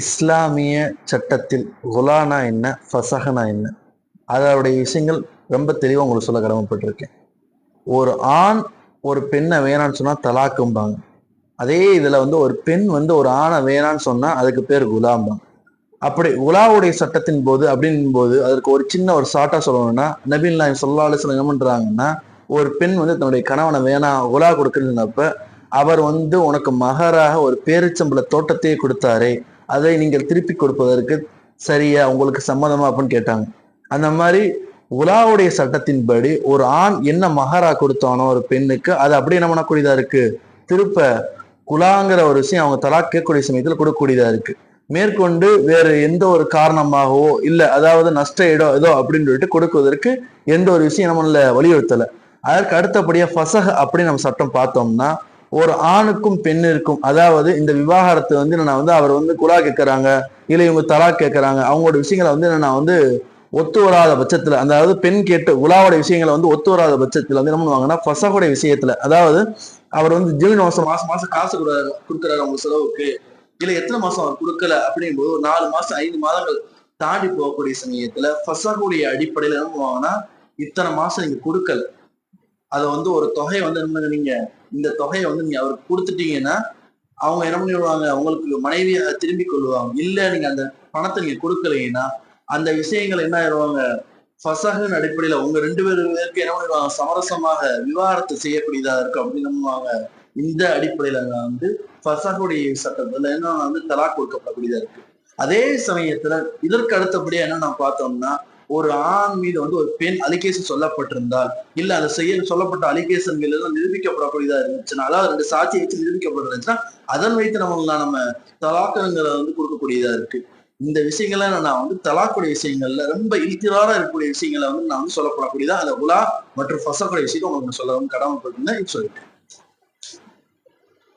இஸ்லாமிய சட்டத்தில் குலானா என்ன ஃபசஹனா என்ன? அதோடைய விஷயங்கள் ரொம்ப தெளிவாக உங்களுக்கு சொல்ல கடமைப்பட்டிருக்கேன். ஒரு ஆண் ஒரு பெண்ணை வேணான்னு சொன்னால் தலாக்கும்பாங்க. அதே இதில் வந்து ஒரு பெண் வந்து ஒரு ஆணை வேணான்னு சொன்னால் அதுக்கு பேர் குலாம்பாங்க. அப்படி உலாவுடைய சட்டத்தின் போது அப்படின் போது அதற்கு ஒரு சின்ன ஒரு சாட்டா சொல்லணும்னா நபீன் நாயம் சொல்லா என்ன பண்றாங்கன்னா ஒரு பெண் வந்து தன்னுடைய கணவனை வேணாம் உலா கொடுக்குறதுனப்ப அவர் வந்து உனக்கு மகராக ஒரு பேரிச்சம்பள தோட்டத்தையே கொடுத்தாரே அதை நீங்கள் திருப்பி கொடுப்பதற்கு சரியா உங்களுக்கு சம்மதமா அப்படின்னு கேட்டாங்க. அந்த மாதிரி உலாவுடைய சட்டத்தின்படி ஒரு ஆண் என்ன மகரா கொடுத்தானோ ஒரு பெண்ணுக்கு அது அப்படியே என்ன பண்ணக்கூடியதா இருக்கு? திருப்ப குலாங்கிற ஒரு விஷயம் அவங்க தலா கேட்கக்கூடிய சமயத்துல கொடுக்கக்கூடியதா இருக்கு. மேற்கொண்டு வேற எந்த ஒரு காரணமாகவோ இல்ல அதாவது நஷ்ட இடம் ஏதோ அப்படின்னு சொல்லிட்டு கொடுக்குவதற்கு எந்த ஒரு விஷயம் நம்மள வலியுறுத்தல. அதற்கு அடுத்தபடியா ஃபசஹ் அப்படின்னு நம்ம சட்டம் பார்த்தோம்னா ஒரு ஆணுக்கும் பெண்ணிற்கும் அதாவது இந்த விவாகரத்து வந்து நான் வந்து அவர் வந்து குழா கேட்கறாங்க இல்லை இவங்க தலா கேட்கறாங்க அவங்களோட விஷயங்களை வந்து நான் வந்து ஒத்து வராத பட்சத்துல அதாவது பெண் கேட்டு உலாவோட விஷயங்களை வந்து ஒத்து வராத பட்சத்துல வந்து என்ன பண்ணுவாங்கன்னா ஃபசகுடைய விஷயத்துல அதாவது அவர் வந்து ஜூன் மாசம் மாசம் மாசம் காசு கொடுக்குறாரு கொடுக்குறாரு அவங்க செலவுக்கு இல்ல எத்தனை மாசம் அவர் கொடுக்கல அப்படிங்கும்போது ஒரு நாலு மாசம் ஐந்து மாதங்கள் தாண்டி போகக்கூடிய சமயத்துல ஃபசகுடைய அடிப்படையில என்ன பண்ணுவாங்கன்னா இத்தனை மாசம் நீங்க கொடுக்கல. அதை வந்து ஒரு தொகையை வந்து என்ன நீங்க இந்த தொகையை வந்து நீங்க அவருக்கு கொடுத்துட்டீங்கன்னா அவங்க என்ன பண்ணிடுவாங்க? உங்களுக்கு மனைவியை திரும்பி கொள்வாங்க. இல்ல நீங்க அந்த பணத்தை நீங்க கொடுக்கலைன்னா அந்த விஷயங்கள் என்ன ஆயிடுவாங்க? ஃபசகன் அடிப்படையில உங்க ரெண்டு பேருக்கு என்ன பண்ணிடுவாங்க? சமரசமாக விவாகரத்து செய்யக்கூடியதா இருக்கும் அப்படின்னு நம்புவாங்க. இந்த அடிப்படையில வந்து ஃபசகுடைய சட்டத்துல என்ன வந்து தலா கொடுக்கப்படக்கூடியதா இருக்கு. அதே சமயத்துல இதற்கு அடுத்தபடியா என்ன நான் பார்த்தோம்னா ஒரு ஆண் மீது வந்து ஒரு பெண் அலிகேஷன் சொல்லப்பட்டிருந்தால் இல்ல அந்த செய்ய சொல்லப்பட்ட அலிகேஷன்கள் எல்லாம் நிரூபிக்கப்படக்கூடியதா இருந்துச்சுன்னா அதாவது ரெண்டு சாட்சியை வச்சு நிரூபிக்கப்பட்டிருந்துச்சுன்னா அதன் வைத்து நம்ம நம்ம தலாக்கங்களை வந்து கொடுக்கக்கூடியதா இருக்கு. இந்த விஷயங்களை நான் வந்து தலாக்குடைய விஷயங்கள்ல ரொம்ப இழுத்திராரா இருக்கக்கூடிய விஷயங்களை வந்து நான் வந்து சொல்லப்படக்கூடியதா அந்த உலா மற்றும் ஃபசக்கூடிய விஷயத்தை உங்களுக்கு சொல்லவும் கடமைப்பட்டிருந்தேன். சொல்லிட்டேன்.